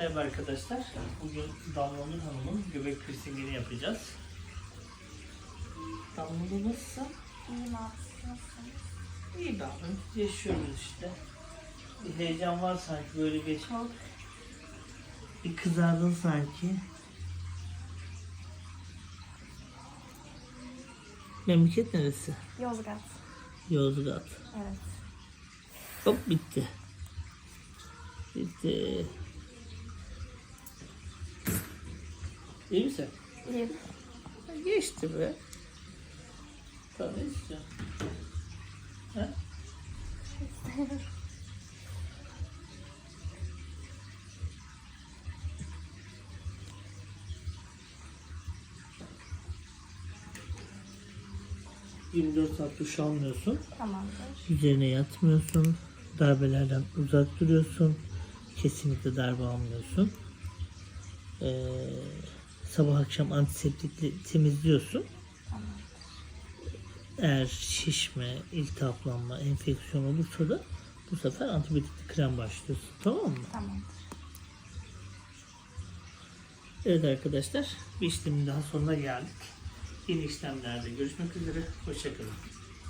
Merhaba arkadaşlar. Bugün Damla Nur Hanım'ın göbek piercingini yapacağız. Damla Nur nasılsın? İyiyim abi. İyi be abi. Yaşıyoruz işte. Bir heyecan var sanki böyle bir Çok. bir kızardın sanki. Memleket neresi? Yozgat. Yozgat. Evet. Hop bitti. Bitti. İyi misin? İyiyim. Geçti be. Daha ne istiyorsun? Ha? ...24 saat duş almıyorsun. Tamamdır. Üzerine yatmıyorsun. Darbelerden uzak duruyorsun. Kesinlikle darbe almıyorsun. Ee, sabah akşam antiseptikle temizliyorsun. Tamam. Eğer şişme, iltihaplanma, enfeksiyon olursa da bu sefer antibiyotikli krem başlıyorsun. Tamam mı? Tamamdır. Evet arkadaşlar bir işlemin daha sonuna geldik. Yeni işlemlerde görüşmek üzere. Hoşçakalın.